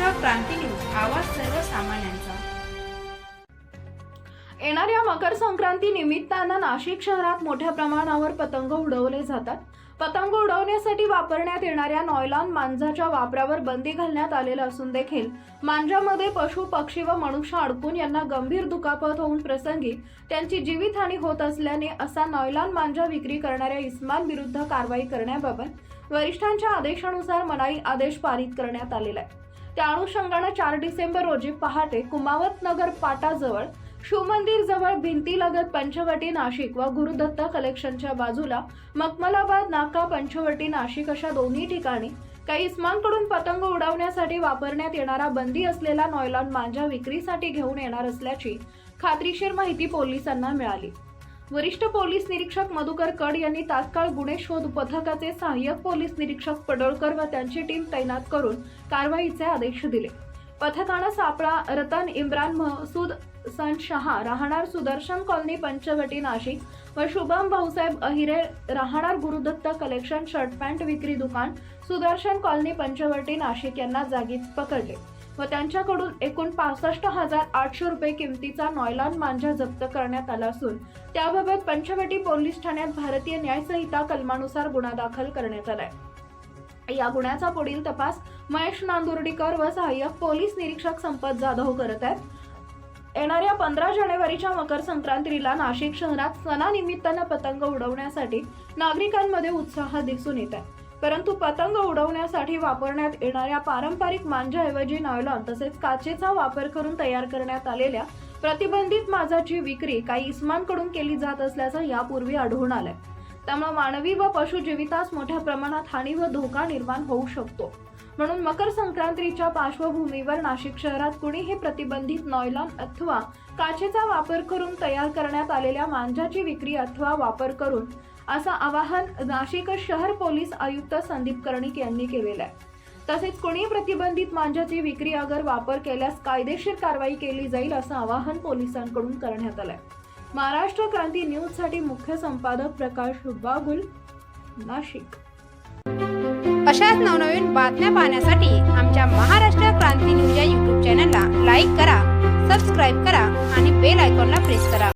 Maharashtra Kranti news आवाज सर्वसामान्यांचा. येणाऱ्या मकर संक्रांती निमित्तानं नाशिक शहरात मोठ्या प्रमाणावर पतंग उडवले जातात. पतंग उडवण्यासाठी वापरण्यात येणाऱ्या नॉयलॉन मांजाच्या वापरावर बंदी घालण्यात आलेला असून देखील मांजामध्ये पशु पक्षी व मनुष्य अडकून यांना गंभीर दुखापत होऊन प्रसंगी त्यांची जीवितहानी होत असल्याने असा नॉयलॉन मांजा विक्री करणाऱ्या इस्मानविरुद्ध कारवाई करण्याबाबत वरिष्ठांच्या आदेशानुसार मनाई आदेश पारित करण्यात आलेला आहे. त्या अनुषंगानं चार डिसेंबर रोजी पहाटे कुमावत नगर पाटाजवळ शिवमंदिर जवळ भिंतीलगत पंचवटी नाशिक व गुरुदत्त कलेक्शनच्या बाजूला मकमलाबाद नाका पंचवटी नाशिक अशा दोन्ही ठिकाणी काही इस्मांकडून पतंग उडवण्यासाठी वापरण्यात येणारा बंदी असलेला नॉयलॉन मांजा विक्रीसाठी घेऊन येणार असल्याची खात्रीशीर माहिती पोलिसांना मिळाली. वरिष्ठ पोलीस निरीक्षक मधुकर कड यांनी तात्काळ गुन्हे शोध पथकाचे सहाय्यक पोलीस निरीक्षक पडळकर व त्यांची टीम तैनात करून कारवाईचे आदेश दिले. पथकानं सापळा रतन इम्रान महसूद सन शहा राहणार सुदर्शन कॉलनी पंचवटी नाशिक व शुभम भाऊसाहेब अहिरे राहणार गुरुदत्त कलेक्शन शर्ट पॅन्ट विक्री दुकान सुदर्शन कॉलनी पंचवटी नाशिक यांना जागीच पकडले. व त्यांच्याकडून एकूण पासष्ट हजार आठशे रुपये किमतीचा नॉयलॉन मांजा जप्त करण्यात आला असून त्याबाबत पंचवटी पोलीस ठाण्यात भारतीय न्यायसंहिता कलमानुसार गुन्हा दाखल करण्यात आलाय. या गुन्ह्याचा पुढील तपास महेश नांदुर्डीकर व सहाय्यक पोलीस निरीक्षक संपत जाधव करत आहेत. येणाऱ्या पंधरा जानेवारीच्या मकर संक्रांतीला नाशिक शहरात सणानिमित्तानं पतंग उडवण्यासाठी नागरिकांमध्ये उत्साह दिसून येत आहे. परंतु पतंग उडवण्यासाठी वापरण्यात येणाऱ्या पारंपरिक मांजाऐवजी नॉयलॉन तसेच काचेचा वापर करून तयार करण्यात आलेल्या प्रतिबंधित मांजाची विक्री काही इस्मांकडून केली जात असल्याचं यापूर्वी आढळून आलंय. त्यामुळे मानवी व पशुजीवितास मोठ्या प्रमाणात हानी व धोका निर्माण होऊ शकतो. म्हणून मकर संक्रांतीच्या पार्श्वभूमीवर नाशिक शहरात कुणीही प्रतिबंधित नॉयलॉन अथवा काचेचा वापर करून तयार करण्यात आलेल्या मांजाची विक्री अथवा वापर करून असं आवाहन नाशिक शहर पोलीस आयुक्त संदीप कर्णिक यांनी केलेलं आहे. तसेच कोणी प्रतिबंधित मांजाची विक्री अगर वापर केल्यास कायदेशीर कारवाई केली जाईल असं आवाहन पोलिसांकडून करण्यात आलंय. महाराष्ट्र क्रांती न्यूजसाठी मुख्य संपादक प्रकाश बागुल नाशिक. अशाच नवनवीन बातम्या पाहण्यासाठी आमच्या महाराष्ट्र क्रांती न्यूज या यूट्यूब चॅनलला लाईक करा सबस्क्राईब करा आणि बेल आयकॉनला प्रेस करा.